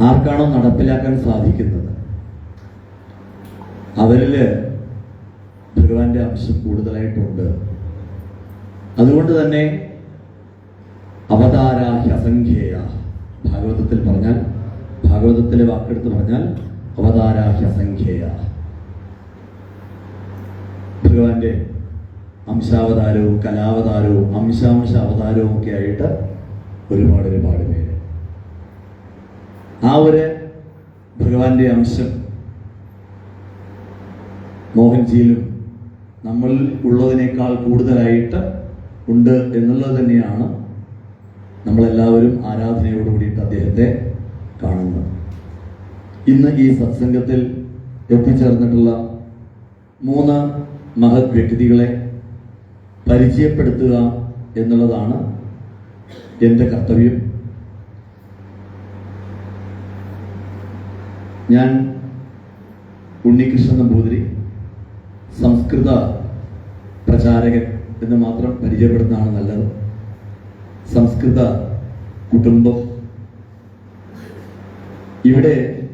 ആർക്കാണോ നടപ്പിലാക്കാൻ സാധിക്കുന്നത്? അവരിൽ ഭഗവാന്റെ അംശം കൂടുതലായിട്ടുണ്ട്. അതുകൊണ്ട് തന്നെ അവതാരാഹ്യസംഖ്യ ഭാഗവതത്തിൽ പറഞ്ഞാൽ ഭാഗവതത്തിലെ വാക്കെടുത്ത് പറഞ്ഞാൽ അവതാരാഹ്യസംഖ്യ ഭഗവാന്റെ അംശാവതാരവും കലാവതാരവും അംശാംശ അവതാരവും ഒക്കെ ആയിട്ട് ഒരുപാട് ഒരുപാട് പേര് ആ ഒരു ഭഗവാന്റെ അംശം മോഹൻജിയിലും നമ്മൾ ഉള്ളതിനേക്കാൾ കൂടുതലായിട്ട് ഉണ്ട് എന്നുള്ളത് തന്നെയാണ് നമ്മളെല്ലാവരും ആരാധനയോട് കൂടിയിട്ട് അദ്ദേഹത്തെ കാണുന്നത്. ഇന്ന് ഈ സത്സംഗത്തിൽ എത്തിച്ചേർന്നിട്ടുള്ള മൂന്ന് മഹത് വ്യക്തികളെ പരിചയപ്പെടുത്തുക എന്നുള്ളതാണ് എന്റെ കർത്തവ്യം. ഞാൻ ഉണ്ണികൃഷ്ണൻ നമ്പൂതിരി സംസ്കൃത പ്രചാരകൻ എന്ന് മാത്രം പരിചയപ്പെടുന്നതാണ് നല്ലത്. സംസ്കൃത കുടുംബം. ഇവിടെ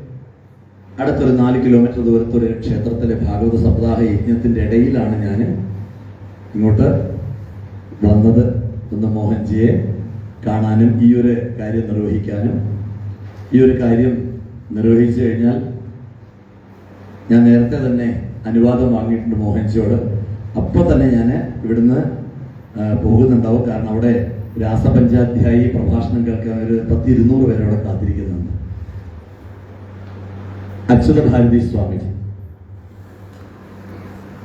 അടുത്തൊരു നാല് കിലോമീറ്റർ ദൂരത്തൊരു ക്ഷേത്രത്തിലെ ഭാഗവത സപ്താഹ യജ്ഞത്തിന്റെ ഇടയിലാണ് ഞാൻ ഇങ്ങോട്ട് വന്നത് ഒന്ന് മോഹൻജിയെ കാണാനും ഈ ഒരു കാര്യം നിർവഹിക്കാനും. ഈ ഒരു കാര്യം നിർവഹിച്ചു കഴിഞ്ഞാൽ ഞാൻ നേരത്തെ തന്നെ അനുവാദം വാങ്ങിയിട്ടുണ്ട് മോഹൻജിയോട് അപ്പോൾ തന്നെ ഞാൻ ഇവിടുന്ന് പോകുന്നുണ്ടാവും. കാരണം അവിടെ രാസപഞ്ചാധ്യായി പ്രഭാഷണം കേൾക്കാൻ ഒരു പത്ത് ഇരുന്നൂറ് അവിടെ കാത്തിരിക്കുന്നുണ്ട്. അച്യുത ഭാരതി സ്വാമിജി.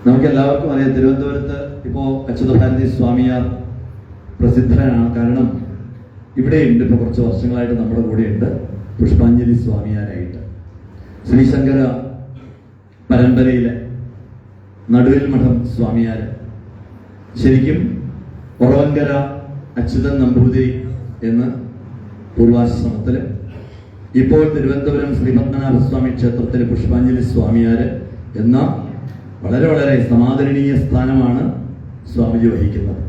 നമുക്ക് എല്ലാവർക്കും അറിയാം തിരുവനന്തപുരത്ത് ഇപ്പോ അച്യുത ഭാരതി സ്വാമിയാർ പ്രസിദ്ധനാണ് കാരണം ഇവിടെയുണ്ട് ഇപ്പൊ കുറച്ച് വർഷങ്ങളായിട്ട് നമ്മുടെ കൂടെയുണ്ട്. പുഷ്പാഞ്ജലി സ്വാമിയാരായിട്ട്. ശ്രീശങ്കര പരമ്പരയിലെ നടുവിൽ മഠം സ്വാമിയാര്. ശരിക്കും ഉറവങ്കര അച്യുതൻ നമ്പൂതിരി എന്ന് പൂർവാശ്രമത്തിൽ ഇപ്പോൾ തിരുവനന്തപുരം ശ്രീപത്മനാഭസ്വാമി ക്ഷേത്രത്തിലെ പുഷ്പാഞ്ജലി സ്വാമിയാര് എന്ന വളരെ വളരെ സമാദരണീയ സ്ഥാനമാണ് സ്വാമിജി വഹിക്കുന്നത്.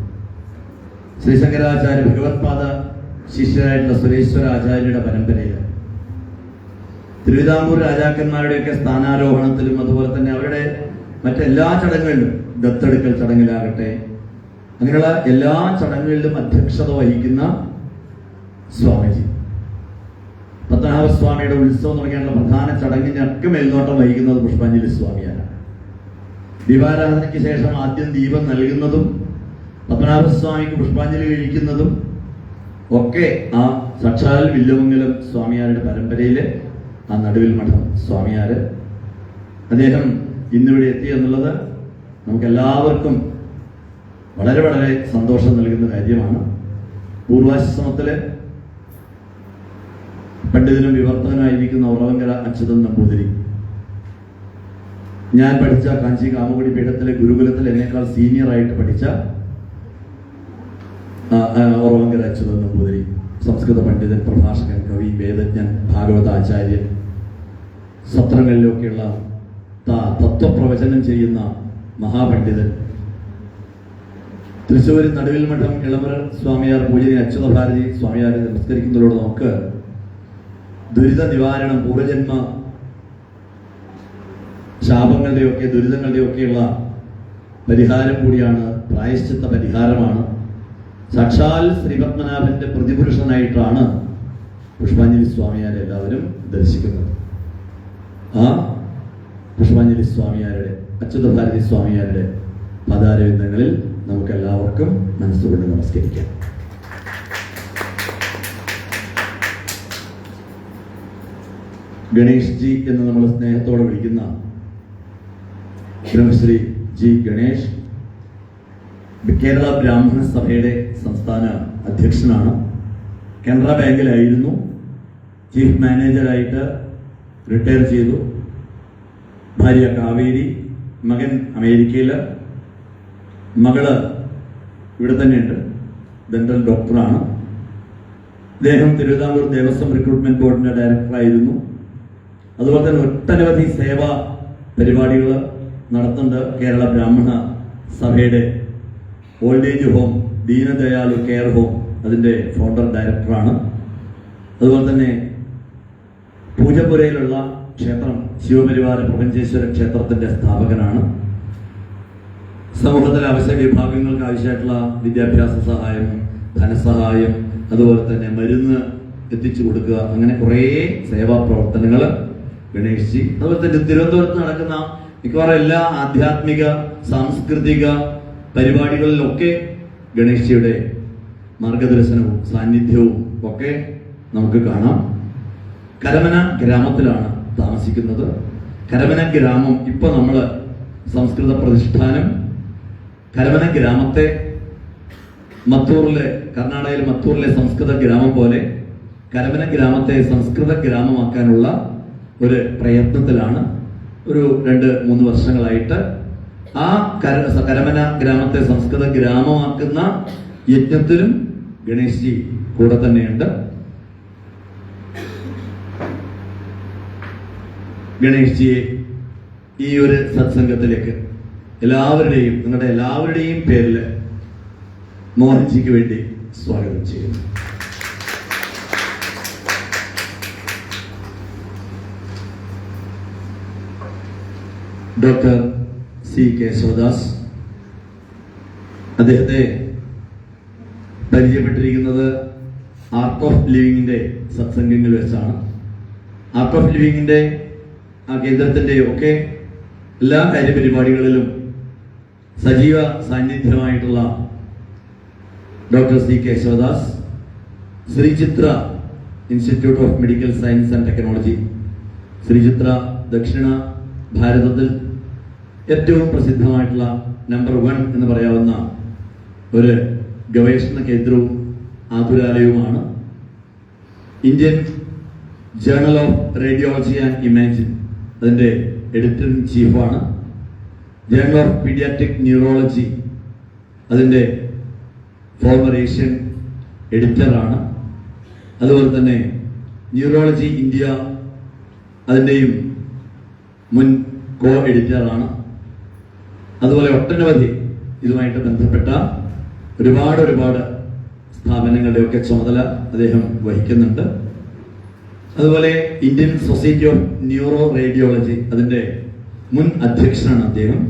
ശ്രീശങ്കരാചാര്യ ഭഗവത്പാദ ശിഷ്യരായിട്ടുള്ള സുരേശ്വര ആചാര്യയുടെ പരമ്പരയിൽ തിരുവിതാംകൂർ രാജാക്കന്മാരുടെയൊക്കെ സ്ഥാനാരോഹണത്തിലും അതുപോലെ തന്നെ അവരുടെ മറ്റെല്ലാ ചടങ്ങുകളിലും ദത്തെടുക്കൽ ചടങ്ങിലാകട്ടെ. അങ്ങനെയുള്ള എല്ലാ ചടങ്ങുകളിലും അധ്യക്ഷത വഹിക്കുന്ന സ്വാമിജി. പത്മനാഭസ്വാമിയുടെ ഉത്സവം തുടങ്ങിയുള്ള പ്രധാന ചടങ്ങിനൊക്കെ മേൽനോട്ടം വഹിക്കുന്നത് പുഷ്പാഞ്ജലി സ്വാമിയാണ്. ദീപാരാധനയ്ക്ക് ശേഷം ആദ്യം ദീപം നൽകുന്നതും പത്മനാഭസ്വാമിക്ക് പുഷ്പാഞ്ജലി കഴിക്കുന്നതും ഒക്കെ ആ സക്ഷാൽ വില്ലുമംഗലം സ്വാമിയാരുടെ പരമ്പരയിലെ ആ നടുവിൽ മഠം സ്വാമിയാര്. അദ്ദേഹം ഇന്നിവിടെ എത്തി എന്നുള്ളത് നമുക്ക് എല്ലാവർക്കും വളരെ വളരെ സന്തോഷം നൽകുന്ന കാര്യമാണ്. പൂർവാശ്രമത്തിലെ പണ്ഡിതനും വിവർത്തകനായിരിക്കുന്ന ഉറവങ്കര അച്യുതൻ നമ്പൂതിരി. ഞാൻ പഠിച്ച കാഞ്ചി കാമുകുടി പീഠത്തിലെ ഗുരുകുലത്തിൽ എന്നേക്കാൾ സീനിയറായിട്ട് പഠിച്ച ഉറവങ്കര അച്യുതൻ നമ്പൂതിരി. സംസ്കൃത പണ്ഡിതൻ പ്രഭാഷകൻ കവി വേദജ്ഞൻ ഭാഗവതാചാര്യൻ സത്രങ്ങളിലൊക്കെയുള്ള തത്വപ്രവചനം ചെയ്യുന്ന മഹാപണ്ഡിതൻ. തൃശ്ശൂർ നടുവിൽ മഠം ഇളമര സ്വാമിയാർ പൂജനി അച്യുത ഭാരതി സ്വാമിയാരെ നമസ്കരിക്കുന്നതിലൂടെ നമുക്ക് ദുരിത നിവാരണം പൂർവജന്മ ശാപങ്ങളുടെയൊക്കെ ദുരിതങ്ങളുടെയൊക്കെയുള്ള പരിഹാരം കൂടിയാണ് പ്രായശ്ചിത്ത പരിഹാരമാണ്. സാക്ഷാൽ ശ്രീപത്മനാഭന്റെ പ്രതിപുരുഷനായിട്ടാണ് പുഷ്പാഞ്ജലി സ്വാമിയാരെ എല്ലാവരും ദർശിക്കുന്നത്. ആ പുഷ്പാഞ്ജലി സ്വാമിയാരുടെ അച്യുതഭാരതി സ്വാമിയാരുടെ പദാരവിന്ദങ്ങളിൽ നമുക്ക് എല്ലാവർക്കും മനസ്സുകൊണ്ട് നമസ്കരിക്കാം. ഗണേഷ് ജി എന്ന് നമ്മൾ സ്നേഹത്തോടെ വിളിക്കുന്ന ബ്രഹ്മശ്രീ ജി ഗണേഷ് കേരള ബ്രാഹ്മണ സഭയുടെ സംസ്ഥാന അധ്യക്ഷനാണ്. കാനറ ബാങ്കിലായിരുന്നു. ചീഫ് മാനേജറായിട്ട് റിട്ടയർ ചെയ്തു. ഭാര്യ കാവേരി മകൻ അമേരിക്കയിൽ മകൾ ഇവിടെ തന്നെയുണ്ട്. ഡെന്റൽ ഡോക്ടറാണ് അദ്ദേഹം തിരുവിതാംകൂർ ദേവസ്വം റിക്രൂട്ട്മെന്റ് ബോർഡിന്റെ ഡയറക്ടറായിരുന്നു അതുപോലെ തന്നെ ഒട്ടനവധി സേവാ പരിപാടികൾ നടത്തുന്നുണ്ട് കേരള ബ്രാഹ്മണ സഭയുടെ old age home Deendayal care home അതിന്റെ ഫൗണ്ടർ ഡയറക്ടറാണ് അതുപോലെ തന്നെ പൂജപ്പുരയിലുള്ള ക്ഷേത്രം ശിവപരിവാര പ്രപഞ്ചേശ്വര ക്ഷേത്രത്തിന്റെ സ്ഥാപകനാണ്. സമൂഹത്തിലെ അവശ്യ വിഭാഗങ്ങൾക്ക് ആവശ്യമായിട്ടുള്ള വിദ്യാഭ്യാസ സഹായം ധനസഹായം അതുപോലെ തന്നെ മരുന്ന് എത്തിച്ചു കൊടുക്കുക അങ്ങനെ കുറേ സേവാ പ്രവർത്തനങ്ങൾ ഗണേഷ് ജി. അതുപോലെ തന്നെ തിരുവനന്തപുരത്ത് നടക്കുന്ന മിക്കവാറും എല്ലാ ആധ്യാത്മിക സാംസ്കൃതിക പരിപാടികളിലൊക്കെ ഗണേശിയുടെ മാർഗദർശനവും സാന്നിധ്യവും ഒക്കെ നമുക്ക് കാണാം. കരമന ഗ്രാമത്തിലാണ് താമസിക്കുന്നത്. കരമന ഗ്രാമം ഇപ്പൊ നമ്മൾ സംസ്കൃത പ്രതിഷ്ഠാനം. കരമന ഗ്രാമത്തെ മത്തൂറിലെ കർണാടകയിലെ മത്തൂറിലെ സംസ്കൃത ഗ്രാമം പോലെ കരമന ഗ്രാമത്തെ സംസ്കൃത ഗ്രാമമാക്കാനുള്ള ഒരു പ്രയത്നത്തിലാണ്. ഒരു രണ്ട് മൂന്ന് വർഷങ്ങളായിട്ട് ആ കര കരമന ഗ്രാമത്തെ സംസ്കൃത ഗ്രാമമാക്കുന്ന യജ്ഞത്തിലും ഗണേശ്ജി കൂടെ തന്നെയുണ്ട്. ഗണേശ്ജിയെ ഈ ഒരു സത്സംഗത്തിലേക്ക് എല്ലാവരുടെയും നിങ്ങളുടെ എല്ലാവരുടെയും പേരിൽ മോഹൻജിക്ക് വേണ്ടി സ്വാഗതം ചെയ്യുന്നു. ഡോക്ടർ സി കേശവദാസ് അദ്ദേഹത്തെ പരിചയപ്പെട്ടിരിക്കുന്നത് ആർട്ട് ഓഫ് ലിവിങ്ങിന്റെ സത്സംഗങ്ങൾ വെച്ചാണ്. ആർട്ട് ഓഫ് ലിവിങ്ങിന്റെ ആ കേന്ദ്രത്തിന്റെ ഒക്കെ എല്ലാ കാര്യപരിപാടികളിലും സജീവ സാന്നിധ്യമായിട്ടുള്ള doctor C Keshavadas Sree Chitra institute of medical science and technology Sree Chitra ദക്ഷിണ ഭാരതത്തിൽ ഏറ്റവും പ്രസിദ്ധമായിട്ടുള്ള നമ്പർ വൺ എന്ന് പറയാവുന്ന ഒരു ഗവേഷണ കേന്ദ്രവും ആതുരാലയവുമാണ് Indian journal of radiology and imaging അതിന്റെ എഡിറ്റർ ഇൻ ചീഫാണ് ജേണൽ ഓഫ് പീഡിയാട്രിക് ന്യൂറോളജി അതിന്റെ ഫോർമർ ഏഷ്യൻ എഡിറ്ററാണ് അതുപോലെ തന്നെ ന്യൂറോളജി ഇന്ത്യ അതിന്റെയും മുൻ കോ എഡിറ്ററാണ് അതുപോലെ ഒട്ടനവധി ഇതുമായിട്ട് ബന്ധപ്പെട്ട ഒരുപാട് ഒരുപാട് സ്ഥാപനങ്ങളുടെയൊക്കെ ചുമതല അദ്ദേഹം വഹിക്കുന്നുണ്ട്. അതുപോലെ Indian society of neuro radiology അതിന്റെ മുൻ അധ്യക്ഷനാണ് അദ്ദേഹം.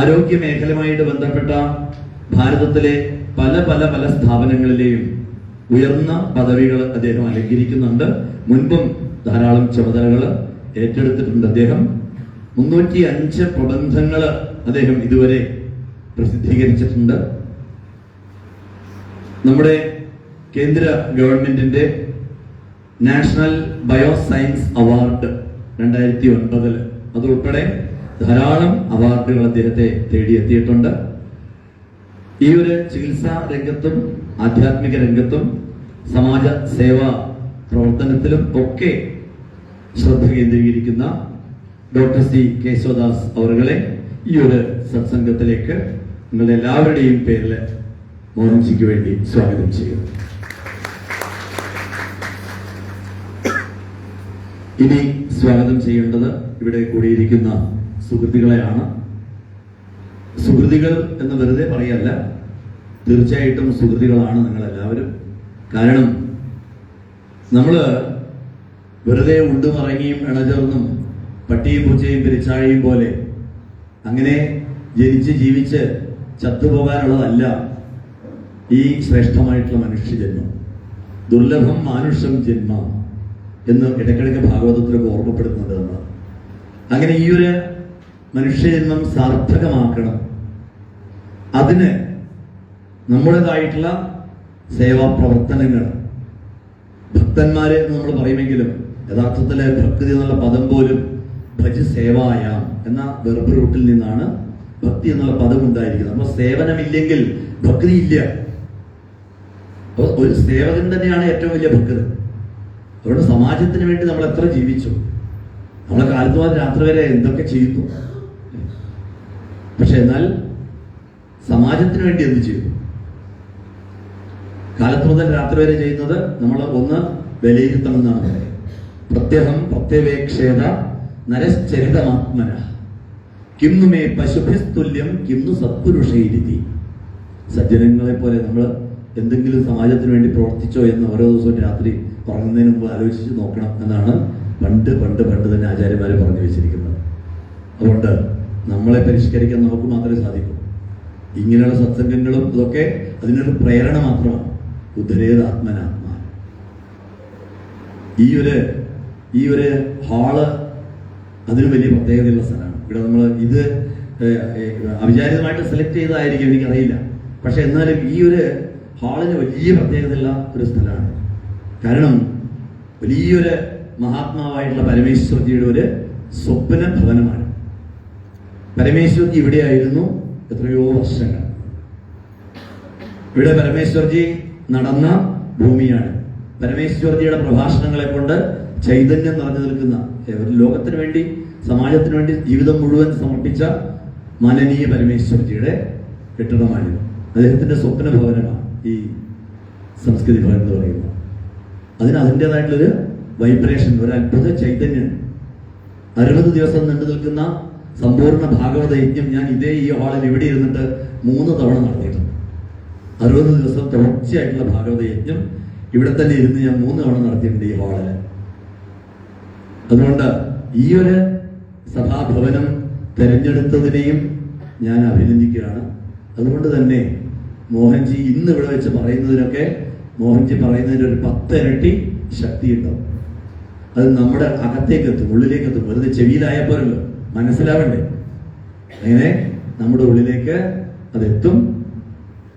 ആരോഗ്യ മേഖലയുമായിട്ട് ബന്ധപ്പെട്ട ഭാരതത്തിലെ പല പല പല സ്ഥാപനങ്ങളിലെയും ഉയർന്ന പദവികൾ അദ്ദേഹം അലങ്കരിക്കുന്നുണ്ട്. മുൻപും ധാരാളം ചുമതലകൾ ഏറ്റെടുത്തിട്ടുണ്ട് അദ്ദേഹം. മുന്നൂറ്റി അഞ്ച് പ്രബന്ധങ്ങൾ അദ്ദേഹം ഇതുവരെ പ്രസിദ്ധീകരിച്ചിട്ടുണ്ട്. നമ്മുടെ കേന്ദ്ര ഗവൺമെന്റിന്റെ നാഷണൽ ബയോ സയൻസ് അവാർഡ് രണ്ടായിരത്തി ഒൻപതിൽ അതുൾപ്പെടെ ധാരാളം അവാർഡുകൾ അദ്ദേഹത്തെ തേടിയെത്തിയിട്ടുണ്ട്. ഈ ഒരു ചികിത്സാ രംഗത്തും ആധ്യാത്മിക രംഗത്തും സമാജ സേവാ പ്രവർത്തനത്തിലും ഒക്കെ ശ്രദ്ധ കേന്ദ്രീകരിക്കുന്ന ഡോക്ടർ സി കേശവദാസ് അവറുകളെ ഈ ഒരു സത്സംഗത്തിലേക്ക് നിങ്ങളുടെ എല്ലാവരുടെയും പേരിൽ മോഹൻജിക്ക് വേണ്ടി സ്വാഗതം ചെയ്യുന്നു. ഇനി സ്വാഗതം ചെയ്യേണ്ടത് ഇവിടെ കൂടിയിരിക്കുന്ന സുഹൃത്തുക്കളെയാണ്. സുഹൃത്തുക്കൾ എന്ന് വെറുതെ പറയല്ല തീർച്ചയായിട്ടും സുഹൃത്തുക്കളാണ് നിങ്ങൾ എല്ലാവരും കാരണം നമ്മൾ വെറുതെ ഉണ്ടും ഇറങ്ങിയും ഇണചേർന്നും പട്ടിയും പൂച്ചയും പെരിച്ചാഴിയും പോലെ അങ്ങനെ ജനിച്ച് ജീവിച്ച് ചത്തുപോകാനുള്ളതല്ല ഈ ശ്രേഷ്ഠമായിട്ടുള്ള മനുഷ്യജന്മം. ദുർലഭം മാനുഷം ജന്മ എന്ന് ഇടയ്ക്കിടയ്ക്ക് ഭാഗവതത്തിലൊക്കെ ഓർമ്മപ്പെടുത്തുന്നുണ്ട് നമ്മൾ അങ്ങനെ ഈ ഒരു മനുഷ്യജന്മം സാർത്ഥകമാക്കണം. അതിന് നമ്മുടേതായിട്ടുള്ള സേവാ പ്രവർത്തനങ്ങൾ ഭക്തന്മാരെ എന്ന് നമ്മൾ പറയുമെങ്കിലും യഥാർത്ഥത്തിലെ ഭക്തി എന്നുള്ള പദം പോലും ഭജ് സേവായാം. എന്ന വെർബ് റൂട്ടിൽ നിന്നാണ് ഭക്തി എന്നുള്ള പദം ഉണ്ടായിരിക്കുന്നത്. അപ്പൊ സേവനമില്ലെങ്കിൽ ഭക്തി ഇല്ല. അപ്പൊ ഒരു സേവകൻ തന്നെയാണ് ഏറ്റവും വലിയ ഭക്തർ അതുകൊണ്ട് സമാജത്തിന് വേണ്ടി നമ്മൾ എത്ര ജീവിച്ചു. നമ്മളെ കാലത്ത് രാത്രി വരെ എന്തൊക്കെ ചെയ്യുന്നു. പക്ഷെ എന്നാൽ സമാജത്തിന് വേണ്ടി എന്ത് ചെയ്തു? കാലത്ത് മുതൽ രാത്രി വരെ ചെയ്യുന്നത് നമ്മൾ ഒന്ന് വിലയിരുത്തണം എന്നാണ് പറയുന്നത്. പ്രത്യഹം പ്രത്യവേക്ഷേത നരശ്ചരിതമാത്മന. കിന്നു മേ പശുഭിസ്തുല്യം കിന്നു സജ്ജനങ്ങളെ പോലെ നമ്മൾ എന്തെങ്കിലും സമാജത്തിന് വേണ്ടി പ്രവർത്തിച്ചോ എന്ന് ഓരോ ദിവസവും രാത്രി ഉറങ്ങുന്നതിന് മുമ്പ് ആലോചിച്ച് നോക്കണം എന്നാണ് പണ്ട് പണ്ട് പണ്ട് തന്നെ ആചാര്യന്മാർ പറഞ്ഞു വെച്ചിരിക്കുന്നത്. അതുകൊണ്ട് നമ്മളെ പരിഷ്കരിക്കാൻ നമുക്ക് മാത്രമേ സാധിക്കൂ. ഇങ്ങനെയുള്ള സത്സംഗങ്ങളും ഇതൊക്കെ അതിനൊരു പ്രേരണ മാത്രമാണ്. ഉദ്ധരേത് ആത്മനാത്മാ. ഈ ഒരു ഈ ഒരു ഹാൾ അതിന് വലിയ പ്രത്യേകതയുള്ള സ്ഥലമാണ്. ഇവിടെ നമ്മൾ ഇത് അവിചാരിതമായിട്ട് സെലക്ട് ചെയ്തതായിരിക്കും എനിക്കറിയില്ല. പക്ഷെ എന്നാലും ഈ ഒരു ഹാളിന് വലിയ പ്രത്യേകതയുള്ള ഒരു സ്ഥലമാണ്. കാരണം വലിയൊരു മഹാത്മാവായിട്ടുള്ള പരമേശ്വർജിയുടെ ഒരു സ്വപ്ന ഭവനമാണ്. പരമേശ്വർജി ഇവിടെയായിരുന്നു എത്രയോ വർഷങ്ങൾ. ഇവിടെ പരമേശ്വർജി നടന്ന ഭൂമിയാണ്. പരമേശ്വർജിയുടെ പ്രഭാഷണങ്ങളെ കൊണ്ട് ചൈതന്യം നിറഞ്ഞു നിൽക്കുന്ന ലോകത്തിന് വേണ്ടി സമാജത്തിന് വേണ്ടി ജീവിതം മുഴുവൻ സമർപ്പിച്ച മാനനീയ പരമേശ്വർജിയുടെ കെട്ടിടമാണിത്. അദ്ദേഹത്തിന്റെ സ്വപ്ന ഭവനമാണ് ഈ സംസ്കൃതി ഭവൻ എന്ന് പറയുന്നത്. അതിന് അതിന്റെതായിട്ടുള്ളൊരു വൈബ്രേഷൻ ഒരു അത്ഭുത ചൈതന്യം. അറുപത് ദിവസം നീണ്ടു നിൽക്കുന്ന സമ്പൂർണ ഭാഗവത യജ്ഞം ഞാൻ ഇതേ ഈ ഹാളിൽ ഇവിടെ ഇരുന്നിട്ട് മൂന്ന് തവണ നടത്തിയിട്ടുണ്ട്. അറുപത് ദിവസം തുടർച്ചയായിട്ടുള്ള ഭാഗവത യജ്ഞം ഇവിടെ തന്നെ ഇരുന്ന് ഞാൻ മൂന്ന് തവണ നടത്തിയിട്ടുണ്ട് ഈ ഹാളിൽ അതുകൊണ്ട് ഈ ഒരു സഭാഭവനം തെരഞ്ഞെടുത്തതിനെയും ഞാൻ അഭിനന്ദിക്കുകയാണ്. അതുകൊണ്ട് തന്നെ മോഹൻജി ഇന്ന് ഇവിടെ വെച്ച് പറയുന്നതിനൊക്കെ മോഹൻജി പറയുന്നതിന് ഒരു പത്തിരട്ടി ശക്തി ഉണ്ടാവും അത് നമ്മുടെ അകത്തേക്ക് എത്തും ഉള്ളിലേക്ക് എത്തും വെറുതെ ചെവിയിലായ പോരല്ലോ മനസ്സിലാവണ്ടേ? അങ്ങനെ നമ്മുടെ ഉള്ളിലേക്ക് അതെത്തും.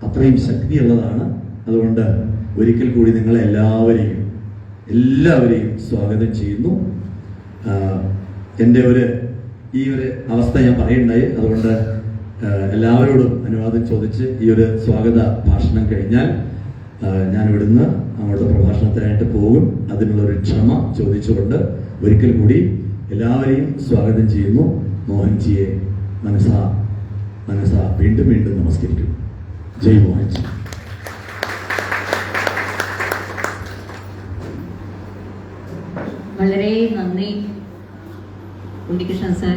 അത്രയും ശക്തിയുള്ളതാണ്. അതുകൊണ്ട് ഒരിക്കൽ കൂടി നിങ്ങളെ എല്ലാവരെയും എല്ലാവരെയും സ്വാഗതം ചെയ്യുന്നു. എന്റെ ഒരു ഈ ഒരു അവസ്ഥ ഞാൻ പറയുണ്ടായി. അതുകൊണ്ട് എല്ലാവരോടും അനുവാദം ചോദിച്ച് ഈ ഒരു സ്വാഗത ഭാഷണം കഴിഞ്ഞാൽ ഞാൻ ഇവിടുന്ന് അങ്ങോട്ട് പ്രഭാഷണത്തിനായിട്ട് പോകും. അതിനുള്ള ഒരു ക്ഷമ ചോദിച്ചുകൊണ്ട് ഒരിക്കൽ കൂടി എല്ലാവരെയും സ്വാഗതം ചെയ്യുന്നു. മോഹൻജിയെ മനസ്സാ മനസ്സാ വീണ്ടും വീണ്ടും നമസ്കരിക്കും ജയ് മോഹൻജി. വളരെ നന്ദി. ഉണ്ണികൃഷ്ണൻ സാർ.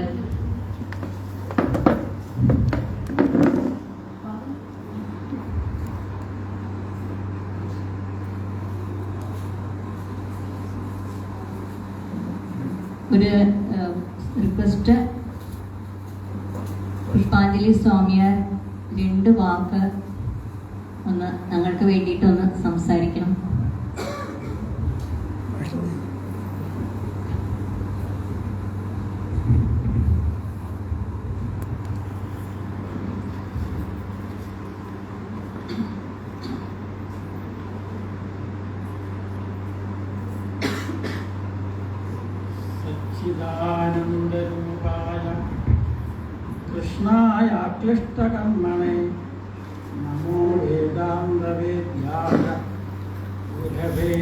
ഒരു റിക്വസ്റ്റ് പുഷ്പാഞ്ജലി സ്വാമിയാർ രണ്ട് വാക്ക് ഒന്ന് ഞങ്ങൾക്ക് വേണ്ടിയിട്ടൊന്ന് സംസാരിക്കണം पुस्तकं ममे नमो वेदाङ्गवेद्याय गुरवे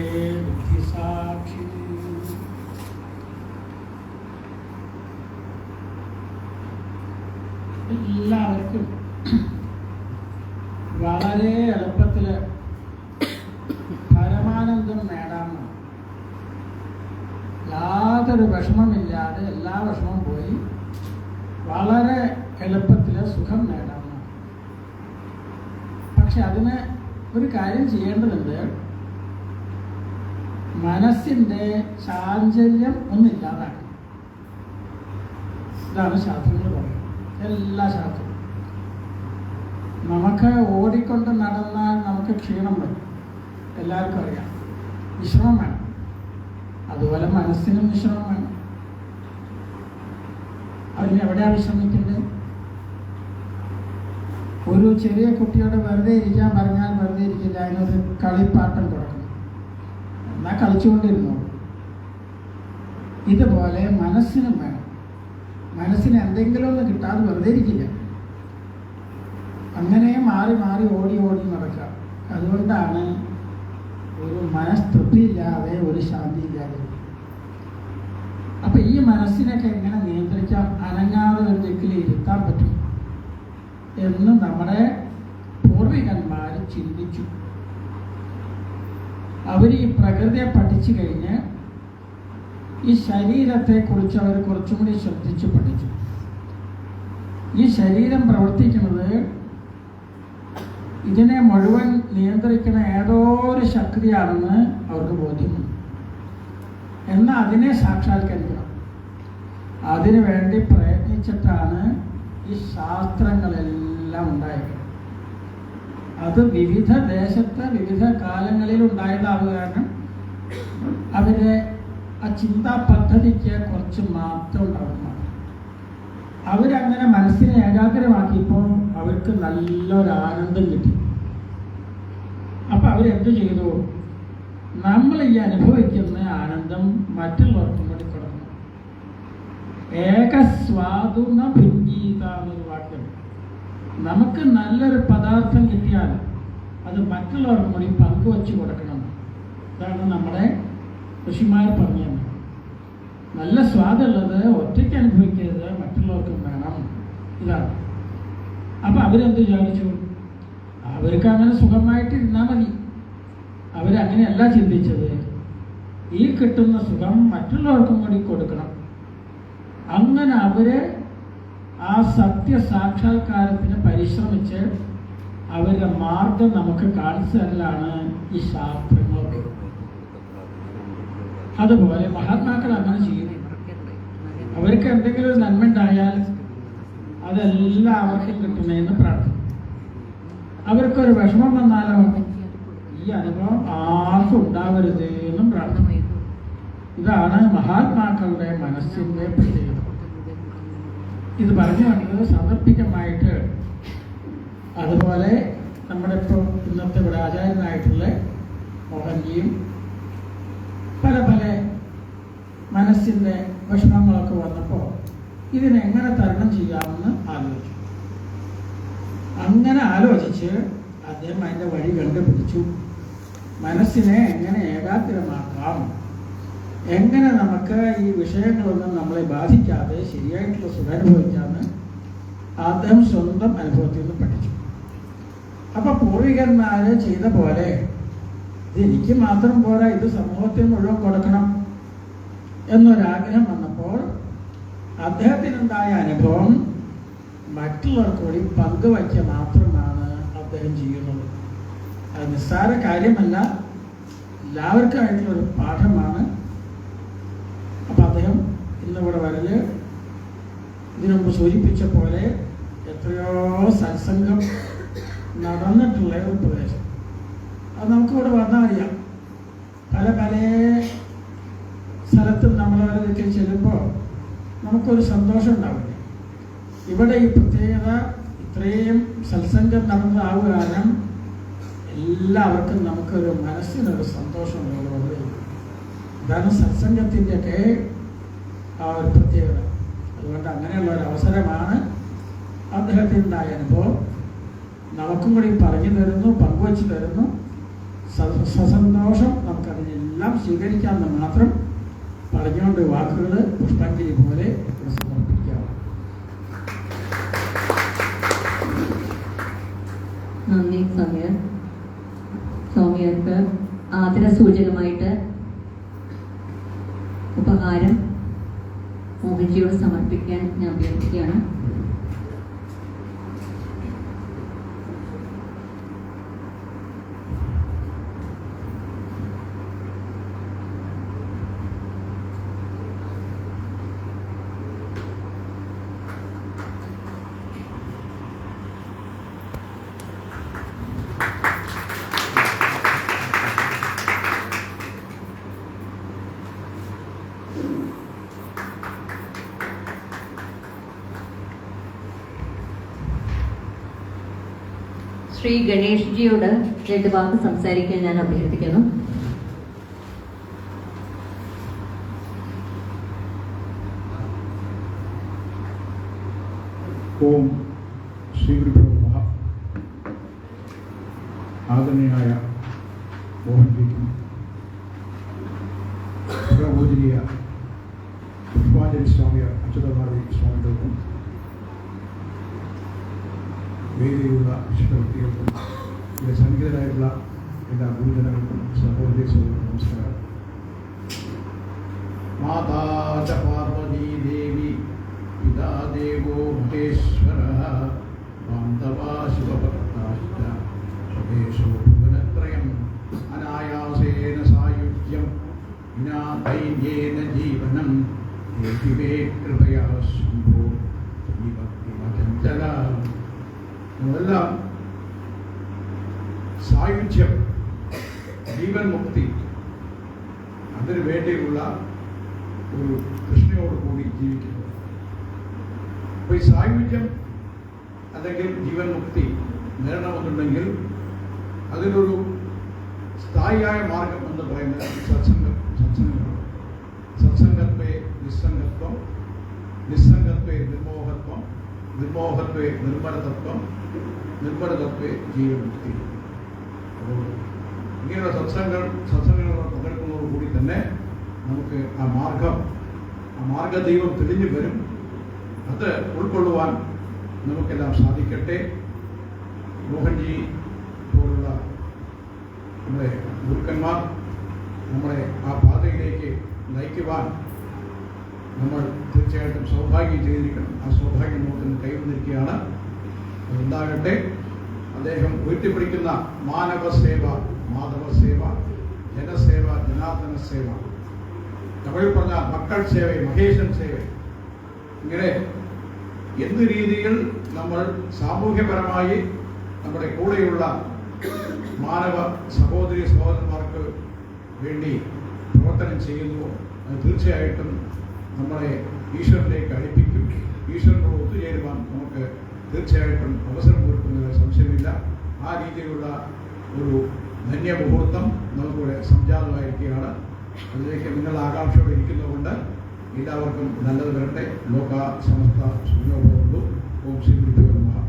बुद्धिसा കാര്യം ചെയ്യേണ്ടതുണ്ട്. മനസ്സിന്റെ ചാഞ്ചല്യം ഒന്നില്ലാതാണ് ഇതാണ് ശാസ്ത്രങ്ങൾ പറയുന്നത്. എല്ലാ ശാസ്ത്രവും. നമുക്ക് ഓടിക്കൊണ്ട് നടന്നാൽ നമുക്ക് ക്ഷീണം വരും. എല്ലാവർക്കും അറിയാം. വിശ്രമം വേണം. അതുപോലെ മനസ്സിനും വിശ്രമം വേണം. അതിന് എവിടെയാണ് വിശ്രമിക്കേണ്ടത്? ഒരു ചെറിയ കുട്ടിയോട് വെറുതെ ഇരിക്കാൻ പറഞ്ഞാൽ വെറുതെ ഇരിക്കില്ല. അതിനൊരു കളിപ്പാട്ടം കൊടുക്കണം എന്നാൽ കളിച്ചുകൊണ്ടിരുന്നു? ഇതുപോലെ മനസ്സിനും വേണം. മനസ്സിന് എന്തെങ്കിലും ഒന്ന് കിട്ടാതെ വെറുതെ ഇരിക്കില്ല. അങ്ങനെ മാറി മാറി ഓടി ഓടി നടക്കുക. അതുകൊണ്ടാണ് ഒരു മനസ്തൃപ്തിയില്ലാതെ ഒരു ശാന്തി ഇല്ലാതെ അപ്പൊ ഈ മനസ്സിനൊക്കെ എങ്ങനെ നിയന്ത്രിക്കാം? അനങ്ങാതെ ഒരു ദിക്കിൽ ഇരുത്താൻ പറ്റും എന്ന് നമ്മുടെ പൂർവികന്മാർ ചിന്തിച്ചു. അവർ ഈ പ്രകൃതിയെ പഠിച്ചു കഴിഞ്ഞ് ഈ ശരീരത്തെക്കുറിച്ച് അവർ കുറച്ചും കൂടി ശ്രദ്ധിച്ച് പഠിച്ചു. ഈ ശരീരം പ്രവർത്തിക്കുന്നത് ഇതിനെ മുഴുവൻ നിയന്ത്രിക്കുന്ന ഏതോ ഒരു ശക്തിയാണെന്ന് അവർക്ക് ബോധ്യമുണ്ട്. എന്നാൽ അതിനെ സാക്ഷാത്കരിക്കണം. അതിനു വേണ്ടി പ്രയത്നിച്ചിട്ടാണ് ഈ ശാസ്ത്രങ്ങളെല്ലാം ഉണ്ടായത്. അത് വിവിധ ദേശത്ത് വിവിധ കാലങ്ങളിൽ ഉണ്ടായതാവുക കാരണം അവരെ ആ ചിന്താ പദ്ധതിക്ക് കുറച്ച് മാറ്റം ഉണ്ടാവുന്നു അവരങ്ങനെ മനസ്സിനെ ഏകാഗ്രമാക്കിയപ്പോൾ അവർക്ക് നല്ലൊരു ആനന്ദം കിട്ടി. അപ്പൊ അവരെന്ത് ചെയ്തു? നമ്മൾ ഈ അനുഭവിക്കുന്ന ആനന്ദം മറ്റുള്ളവർക്കും കൂടി കൊടുക്കണം ഏകസ്വാദുന വാക്യം നമുക്ക് നല്ലൊരു പദാർത്ഥം കിട്ടിയാൽ അത് മറ്റുള്ളവർക്ക് കൂടി പങ്കുവച്ച് കൊടുക്കണം. ഇതാണ് നമ്മുടെ ഋഷിമാർ പറഞ്ഞത്. നല്ല സ്വാദുള്ളത് ഒറ്റയ്ക്ക് അനുഭവിക്കരുത് മറ്റുള്ളവർക്കും വേണം. ഇതാണ്. അപ്പം അവരെന്ത് വിചാരിച്ചു? അവർക്ക് അങ്ങനെ സുഖമായിട്ട് ഇരുന്നാൽ മതി. അവരങ്ങനെയല്ല ചിന്തിച്ചത്. ഈ കിട്ടുന്ന സുഖം മറ്റുള്ളവർക്കും കൂടി കൊടുക്കണം. അങ്ങനെ അവർ ആ സത്യ സാക്ഷാത്കാരത്തിന് പരിശ്രമിച്ച് അവരുടെ മാർഗം നമുക്ക് കാണിച്ചു തരലാണ് ഈ ശാസ്ത്രങ്ങളൊക്കെ അതുപോലെ മഹാത്മാക്കൾ അങ്ങനെ ചെയ്യുന്നു. അവർക്ക് എന്തെങ്കിലും ഒരു നന്മ ഉണ്ടായാൽ അതെല്ലാം അവർക്കും കിട്ടണമെന്ന് പ്രാർത്ഥിക്കും അവർക്കൊരു വിഷമം വന്നാലോ? ഈ അനുഭവം ആർക്കും ഉണ്ടാവരുത് എന്നും പ്രാർത്ഥന ഇതാണ് മഹാത്മാക്കളുടെ മനസ്സിന്റെ പ്രത്യേകത. ഇത് പറഞ്ഞു വന്നത് സന്ദർഭികമായിട്ട് അതുപോലെ നമ്മുടെ ഇപ്പോൾ ഇന്നത്തെ ഇവിടെ ആചാര്യനായിട്ടുള്ള മോഹൻജിയും പല പല മനസ്സിന്റെ വിഷമങ്ങളൊക്കെ വന്നപ്പോൾ ഇതിനെങ്ങനെ തരണം ചെയ്യാമെന്ന് ആലോചിച്ചു. അങ്ങനെ ആലോചിച്ച് അദ്ദേഹം അതിന്റെ വഴി കണ്ടുപിടിച്ചു. മനസ്സിനെ എങ്ങനെ ഏകാഗ്രമാക്കാം? എങ്ങനെ നമുക്ക് ഈ വിഷയങ്ങളൊന്നും നമ്മളെ ബാധിക്കാതെ ശരിയായിട്ടുള്ള സുഖാനുഭവിക്കാമെന്ന് അദ്ദേഹം സ്വന്തം അനുഭവത്തിൽ നിന്ന് പഠിച്ചു. അപ്പൊ പൂർവികന്മാര് ചെയ്ത പോലെ ഇത് എനിക്ക് മാത്രം പോരാ ഇത് സമൂഹത്തിന് മുഴുവൻ കൊടുക്കണം എന്നൊരാഗ്രഹം വന്നപ്പോൾ അദ്ദേഹത്തിനുണ്ടായ അനുഭവം മറ്റുള്ളവർക്ക് കൂടി പങ്കുവയ്ക്കുക മാത്രമാണ് അദ്ദേഹം ചെയ്യുന്നത്. അത് നിസ്സാര കാര്യമല്ല എല്ലാവർക്കുമായിട്ടുള്ള ഒരു പാഠമാണ്. അദ്ദേഹം ഇന്നിവിടെ വരൽ. ഇതിനുമ്പ് സൂചിപ്പിച്ച പോലെ എത്രയോ സത്സംഗം നടന്നിട്ടുള്ള ഒരു പ്രദേശം. അത് നമുക്കിവിടെ വന്നാൽ അറിയാം. പല പല സ്ഥലത്തും നമ്മളവരൊക്കെ ചെല്ലുമ്പോൾ നമുക്കൊരു സന്തോഷം ഉണ്ടാവില്ല? ഇവിടെ ഈ പ്രത്യേകത ഇത്രയും സത്സംഗം നടന്നതാവ് കാരണം എല്ലാവർക്കും നമുക്കൊരു മനസ്സിനൊരു സന്തോഷം ഉള്ളത് ഇതാണ് സത്സംഗത്തിന്റെയൊക്കെ ആ ഒരു പ്രത്യേകത. അതുകൊണ്ട് അങ്ങനെയുള്ള ഒരു അവസരമാണ് അദ്ദേഹത്തിനുണ്ടായ അനുഭവം. നമുക്കും കൂടി പറഞ്ഞു തരുന്നു പങ്കുവച്ച് തരുന്നു. സസന്തോഷം നമുക്കതിനെല്ലാം സ്വീകരിക്കാമെന്ന് മാത്രം പറഞ്ഞുകൊണ്ട് വാക്കുകൾ പുഷ്പാഞ്ജലി പോലെ നന്ദി സൗമ്യർ സൗമ്യർക്ക് ആദരസൂചകമായിട്ട് ഉപഹാരം മോഹൻജിയോട് സമർപ്പിക്കാൻ ഞാൻ അഭ്യർത്ഥിക്കുകയാണ്. ശ്രീ ഗണേഷ് ജിയോട് രണ്ട് വാക്ക് സംസാരിക്കാൻ ഞാൻ അഭ്യർത്ഥിക്കുന്നു. ഓം ശ്രീ ആദരണീയായ മോഹൻജിക്കും ദേഹിവേ കൃപയാ ശംഭോ നമ്മളെല്ലാം സായുജ്യം ജീവൻ മുക്തി അതിനു വേണ്ടിയുള്ള ഒരു കൃഷ്ണയോട് കൂടി ജീവിക്കുന്നു. അപ്പൊ ഈ സായുജ്യം അല്ലെങ്കിൽ ജീവൻ മുക്തി നേടണമെന്നുണ്ടെങ്കിൽ അതിനൊരു സ്ഥായിയായ മാർഗം എന്ന് പറയുന്നത് സത്സംഗം സത്സംഗമാണ്. സത്സംഗത്വേ നിസ്സംഗത്വം നിസ്സംഗത്വേ നിർമോഹത്വം നിർമോഹത്വേ നിർമ്മലതത്വം നിർമ്മലതത്വേ ജീവമുക്തി. അപ്പോൾ ഇങ്ങനെയുള്ള സത്സംഗങ്ങൾ സത്സംഗങ്ങൾ പങ്കെടുക്കുന്നതോടുകൂടി തന്നെ നമുക്ക് ആ മാർഗം ആ മാർഗദൈവം തെളിഞ്ഞു വരും. അത് ഉൾക്കൊള്ളുവാൻ നമുക്കെല്ലാം സാധിക്കട്ടെ. മോഹൻജി പോലുള്ള നമ്മുടെ ഗുരുക്കന്മാർ നമ്മളെ ആ പാതയിലേക്ക് നയിക്കുവാൻ നമ്മൾ തീർച്ചയായിട്ടും സൗഭാഗ്യം ചെയ്തിരിക്കണം. ആ സൗഭാഗ്യം നമുക്ക് കൈവന്നിരിക്കുകയാണ്. അതുണ്ടാകട്ടെ. അദ്ദേഹം ഉയർത്തിപ്പിടിക്കുന്ന മാനവ സേവ മാധവ സേവ ജനസേവ ജനാർദ്ദന സേവ തമിഴ് പറഞ്ഞ മക്കൾ സേവ മഹേശൻ സേവ. ഇങ്ങനെ എന്ത് രീതിയിൽ നമ്മൾ സാമൂഹ്യപരമായി നമ്മുടെ കൂടെയുള്ള മാനവ സഹോദരി സഹോദരന്മാർക്ക് വേണ്ടി പ്രവർത്തനം ചെയ്യുന്നുവോ? അത് തീർച്ചയായിട്ടും നമ്മളെ ഈശ്വരനിലേക്ക് അടുപ്പിക്കും. ഈശ്വരനോട് ഒത്തുചേരുവാൻ നമുക്ക് തീർച്ചയായിട്ടും അവസരം കൊടുക്കുന്നതിൽ സംശയമില്ല. ആ രീതിയിലുള്ള ഒരു ധന്യമുഹൂർത്തം നമുക്കിവിടെ സംജാതമായിരിക്കുകയാണ്. അതിലേക്ക് നിങ്ങൾ ആകാംക്ഷയോടെ ഇരിക്കുന്നതുകൊണ്ട് എല്ലാവർക്കും നല്ലത് വരട്ടെ. ലോക സമസ്ത സുഖോപുറത്തു ഓം ശ്രീ ഗുരുഭ്യോ നമഃ.